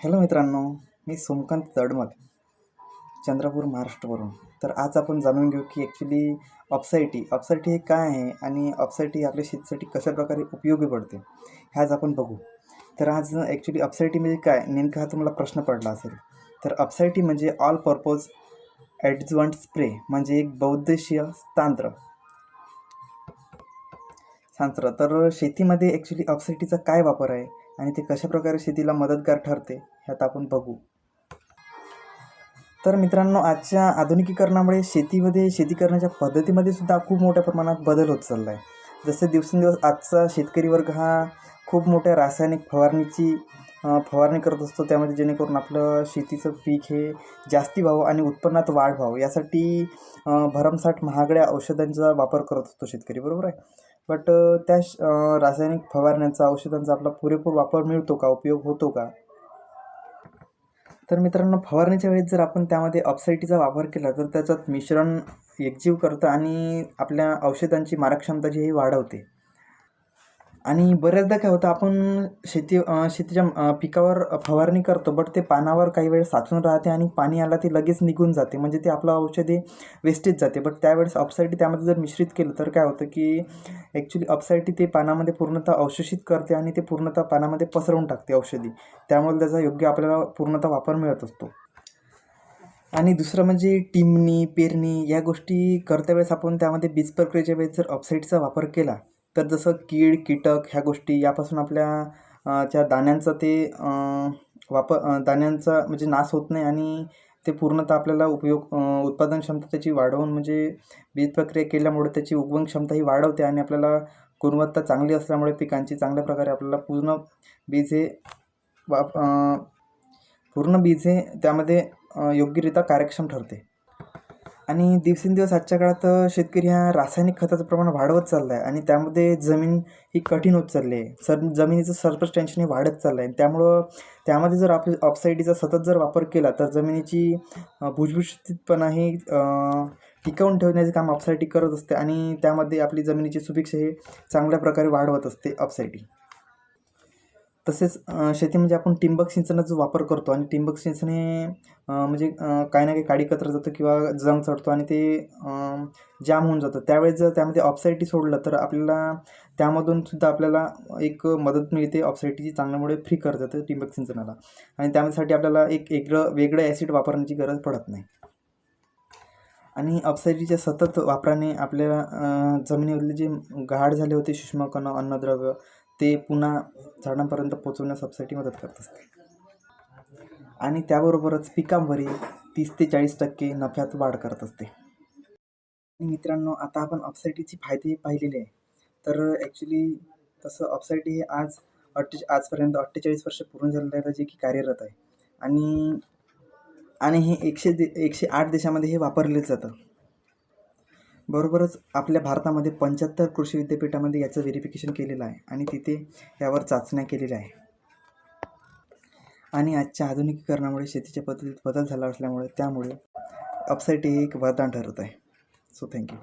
Hello मित्रांनो मी सोमकांत तडमल चंद्रपूर महाराष्ट्रवरून. तर आज आपण जाणून घेऊ की ॲक्च्युली ऑप्सायटी ऑप्सायटी हे काय आहे आणि ऑप्सायटी e आपल्या शेतीसाठी कशा प्रकारे उपयोगी पडते ह्याच आपण बघू. तर आज ॲक्च्युली ऑप्सायटी e म्हणजे काय नेमका हा तुम्हाला प्रश्न पडला असेल. तर ऑप्सायटी e म्हणजे ऑल पर्पज ॲडज्वंट स्प्रे म्हणजे एक बौद्धशीय तांत्र. सांत्र तर शेतीमध्ये ॲक्च्युली ऑप्सायटीचा काय वापर आहे आणि ते कशाप्रकारे शेतीला मदतगार ठरते ह्यात आपण बघू. तर मित्रांनो आजच्या आधुनिकीकरणामुळे शेतीमध्ये शेती करण्याच्या पद्धतीमध्ये सुद्धा खूप मोठ्या प्रमाणात बदल होत चालला आहे जसे दिवसेंदिवस आजचा शेतकरी वर्ग हा खूप मोठ्या रासायनिक फवारणीची फवारणी करत असतो. त्यामध्ये जेणेकरून आपलं शेतीचं पीक हे जास्ती व्हावं आणि उत्पन्नात वाढ व्हावं. यासाठी भरमसाठ महागड्या औषधांचा वापर करत असतो शेतकरी बरोबर आहे? बट त्या श- रासायनिक फवारण्यांचा औषधांचा आपला पुरेपूर वापर मिळतो का? उपयोग होतो का? तर मित्रांनो फवारणीच्या वेळेस जर आपण त्यामध्ये ऑप्सायटीचा वापर केला तर त्याच्यात मिश्रण एकजीव करतं आणि आपल्या औषधांची मारक क्षमता जी ही वाढवते. आणि बऱ्याचदा काय होतं आपण शेती शेतीच्या पिकावर फवारणी करतो बट ते पानावर काही वेळ साचून राहते आणि पाणी आला ते लगेच निघून जाते. म्हणजे ते आपलं औषधे वेस्टेज जाते. बट त्यावेळेस अपसाईटी त्यामध्ये जर मिश्रित केलं तर काय होतं की ॲक्च्युली अपसाईटी ते पानामध्ये पूर्णतः अवशोषित करते आणि ते पूर्णतः पानामध्ये पसरवून टाकते औषधी. त्यामुळे त्याचा योग्य आपल्याला पूर्णतः वापर मिळत असतो. आणि दुसरं म्हणजे टिमणी पेरणी या गोष्टी करत्या वेळेस आपण त्यामध्ये बीज प्रक्रियेच्या वेळेस जर अपसाईटचा वापर केला तर जसं कीड कीटक ह्या गोष्टी यापासून आपल्या त्या दाण्यांचा ते वापर दाण्यांचा म्हणजे नाश होत नाही आणि ते पूर्णतः आपल्याला उपयोग उत्पादन क्षमता त्याची वाढवून म्हणजे बीज प्रक्रिया केल्यामुळे त्याची उगवण क्षमता ही वाढवते आणि आपल्याला गुणवत्ता चांगली असल्यामुळे पिकांची चांगल्या प्रकारे आपल्याला पूर्ण बीज हे वाप पूर्ण बीज हे त्यामध्ये योग्यरित्या कार्यक्षम ठरते. आणि दिवसेंदिवस आजच्या काळात शेतकरी हा रासायनिक खताचं प्रमाण वाढवत चाललं आहे आणि त्यामध्ये जमीन ही कठीण होत चालली आहे. सर जमिनीचं सरप्लस टेन्शन हे वाढत चाललं आहे त्यामुळं त्यामध्ये जर आप ऑक्साईडीचा सतत जर वापर केला तर जमिनीची भुजभुशीतपणा ही टिकवून ठेवण्याचे काम ऑप्सायटी करत असते आणि त्यामध्ये आपली जमिनीची सुपीक्ष हे चांगल्या प्रकारे वाढवत असते ऑप्सायटी तसेच शेतीमध्ये म्हणजे आपण ठिबक सिंचनाचा वापर करतो आणि ठिबक सिंचन हे म्हणजे काही ना काही काडी कचरा जातं किंवा जंग चढतो आणि ते जाम होऊन जातं. त्यावेळेस जर त्यामध्ये ऑप्सायटी सोडलं तर आपल्याला त्यामधून सुद्धा आपल्याला एक मदत मिळते ऑप्सायटीची चांगल्यामुळे फ्री करत जातं ठिबक सिंचनाला. आणि त्यासाठी आपल्याला एक वेगळं वेगळं ॲसिड वापरण्याची गरज पडत नाही. आणि ऑप्सायटीच्या सतत वापराने आपल्याला जमिनीमधले जे गाढ झाले होते सूक्ष्मकण अन्नद्रव्य ते पुन्हा झाडांपर्यंत पोचवण्यास सबसिडी मदत करत असते. आणि त्याबरोबरच पिकांवरील तीस ते चाळीस टक्के नफ्यात वाढ करत असते. मित्रांनो आता आपण ऑप्सायटीचे फायदे पाहिलेले आहे. तर ॲक्च्युली तसं ऑप्सायटी हे आज अठ्ठे आजपर्यंत अठ्ठेचाळीस वर्ष पूर्ण झालेलं आहे जे की कार्यरत आहे. आणि आणि हे एकशे दे एकशे आठ देशामध्ये हे वापरले जातं. बरोबरच आपल्या भारतामध्ये पंच्याहत्तर कृषी विद्यापीठामध्ये याचं व्हेरिफिकेशन केलेलं आहे आणि तिथे यावर चाचण्या केलेल्या आहे. आणि आजच्या आधुनिकीकरणामुळे शेतीच्या पद्धतीत बदल झाला असल्यामुळे त्यामुळे अपसाईट हे एक वरदान ठरत आहे. So thank you